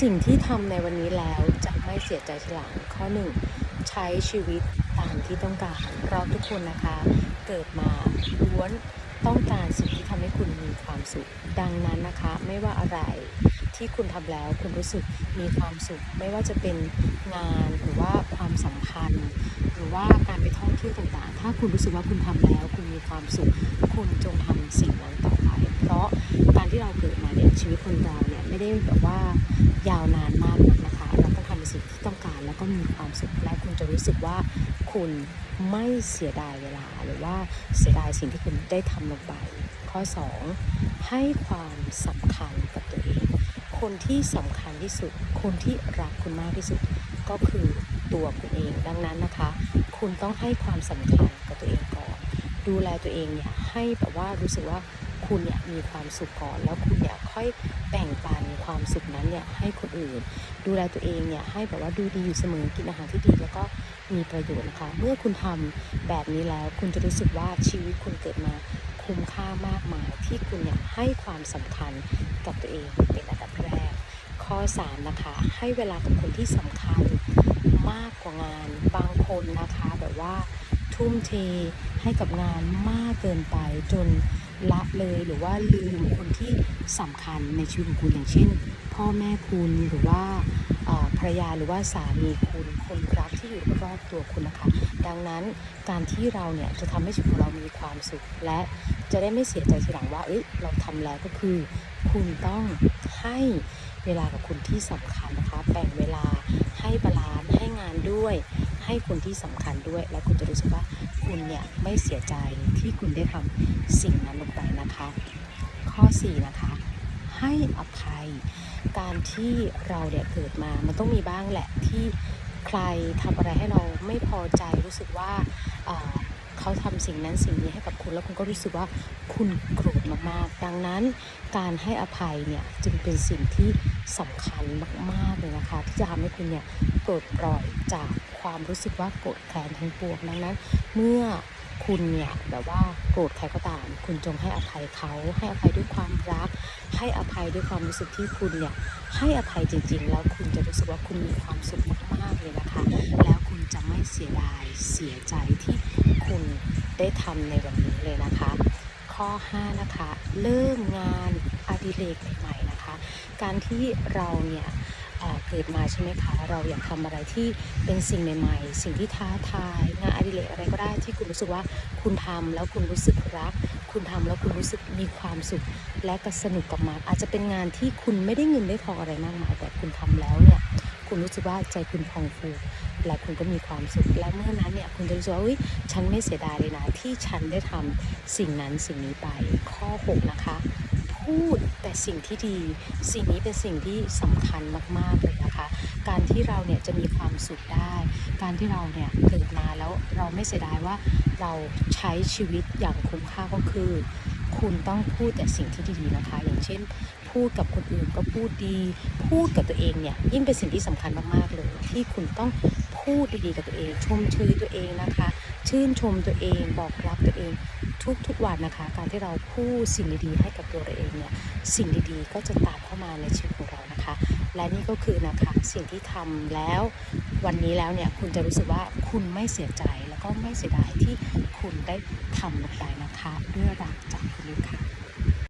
สิ่งที่ทำในวันนี้แล้วจะไม่เสียใจทีหลังข้อหนึ่งใช้ชีวิตตามที่ต้องการเราทุกคนนะคะ เกิดมาล้วนต้องการสิ่งที่ทำให้คุณมีความสุข ดังนั้นนะคะ ไม่ว่าอะไร ที่คุณทำแล้วคุณรู้สึกมีความสุข ไม่ว่าจะเป็นงานหรือว่าความสัมพันธ์ หรือว่าการไปท่องเที่ยวต่างๆ ถ้าคุณรู้สึกว่าคุณทำแล้ว คุณมีความสุข คุณจงทำสิ่งนั้นต่อไป เพราะการที่เราเกิดมาเนี่ยชีวิตคนเราเนี่ยไม่ได้แบบว่ายาวนานมากนะคะ เราต้องทำในสิ่งที่ต้องการแล้วก็มีความสุขและคุณจะรู้สึกว่าคุณไม่เสียดายเวลาหรือว่าเสียดายสิ่งที่คุณได้ทำลงไป ข้อ 2 ให้ความสำคัญกับตัว คนที่สำคัญที่สุด คนที่รักคุณมากที่สุด ก็คือตัวคุณเอง ดังนั้นนะคะ คุณต้องให้ความสำคัญกับตัวเองก่อน ดูแลตัวเองเนี่ยให้แบบว่ารู้สึกว่า คุณเนี่ยมีความสุขก่อน แล้วคุณเนี่ยค่อยแบ่งปันความสุขนั้นเนี่ยให้คนอื่น ดูแลตัวเองเนี่ยให้แบบว่าดูดีอยู่เสมอกินอาหารที่ดีแล้วก็มีประโยชน์นะคะ เมื่อคุณทำแบบนี้แล้ว คุณจะรู้สึกว่าชีวิตคุณเกิดมาคุ้มค่ามากมายที่คุณเนี่ยให้ความสำคัญกับตัวเองเป็นอันดับแรก ข้อ 3 นะคะ ให้เวลากับคนที่สำคัญมากกว่างานบางคนนะคะแบบว่า ทุ่มเทให้กับงานมากเกินไปจนละเลยหรือว่าลืมคนที่สำคัญในชีวิตของคุณอย่างเช่น พ่อแม่คุณหรือว่าภรรยาหรือว่าสามีคุณคนรักที่อยู่รอบตัวคุณนะคะ ดังนั้นการที่เราเนี่ยจะทำให้ชีวิตของเรามีความสุข และจะได้ไม่เสียใจทีหลังว่าเอ้ยเราทำแล้วก็คือ คุณต้องให้เวลากับคนที่สำคัญนะคะแบ่งเวลาให้บาลานซ์ให้งานด้วย ให้คนที่สำคัญด้วย แล้วคุณจะรู้สึกว่าคุณเนี่ยไม่เสียใจที่คุณได้ทำสิ่งนั้นลงไปนะคะ ข้อ 4 นะคะ ให้อภัย การที่เราเนี่ยเกิดมามันต้องมีบ้างแหละที่ใครทำอะไรให้เราไม่พอใจรู้สึกว่าเขาทำสิ่งนั้นสิ่งนี้ให้กับคุณแล้วคุณก็รู้สึกว่าคุณโกรธมากๆ ดังนั้นการให้อภัยเนี่ยจึงเป็นสิ่งที่สำคัญมากๆเลยนะคะที่จะทำให้คุณเนี่ยปลดปล่อยจากความรู้สึกว่าโกรธแค้นทั้งปวงดังนั้น เมื่อคุณเนี่ยแบบว่าโกรธใครก็ตาม คุณจงให้อภัยเขาให้อภัยด้วยความรัก ให้อภัยด้วยความรู้สึกที่คุณเนี่ยให้อภัยจริง ๆ แล้วคุณจะรู้สึกว่าคุณมีความสุขมากๆเลยนะคะ แล้วคุณจะไม่เสียดายเสียใจที่คุณได้ทำในวันนี้เลยนะคะ ข้อ 5 นะคะ เริ่มงานอดิเรกใหม่ๆนะคะ การที่เราเนี่ยเอ่อเกิดมาใช่ไหมคะ เราอยากทำอะไรที่เป็นสิ่งใหม่ ๆ สิ่งที่ท้าทาย งานอดิเรกอะไรก็ได้ที่คุณรู้สึกว่าคุณทำแล้วคุณรู้สึกรัก คุณทำแล้วคุณรู้สึกมีความสุขและก็สนุกกับมันอาจจะเป็นงานที่คุณไม่ได้เงินได้ทองอะไรมากมายแต่คุณทำแล้วเนี่ยคุณรู้สึกว่าใจคุณพองฟูและคุณก็มีความสุขและเมื่อนั้นเนี่ยคุณจะรู้สึกว่าอุ้ยฉันไม่เสียดายเลยนะที่ฉันได้ทำสิ่งนั้นสิ่งนี้ไปข้อ 6 นะคะ พูดแต่สิ่งที่ดี สิ่งนี้เป็นสิ่งที่สำคัญมากๆเลยนะคะ การที่เราเนี่ยจะมีความสุขได้ การที่เราเนี่ยเกิดมาแล้วเราไม่เสียดายว่าเราใช้ชีวิตอย่างคุ้มค่าก็คือ คุณต้องพูดแต่สิ่งที่ดีๆนะคะ อย่างเช่น พูดกับคนอื่นก็พูดดี พูดกับตัวเองเนี่ยยิ่งเป็นสิ่งที่สำคัญมากๆเลย ที่คุณต้องพูดดีๆกับตัวเองชมเชยตัวเองนะคะ ชื่นชมตัวเอง บอกรักตัวเอง ทุกๆวันนะคะ การที่เราพูดสิ่งดีๆให้กับตัวเราเองเนี่ยสิ่งดีๆก็จะตามเข้ามาในชีวิตของเรานะคะ และนี่ก็คือนะคะสิ่งที่ทำแล้ววันนี้แล้วเนี่ยคุณจะรู้สึกว่าคุณไม่เสียใจแล้วก็ไม่เสียดายที่คุณได้ทำลงไปนะคะ ด้วยรักจากคุณค่ะ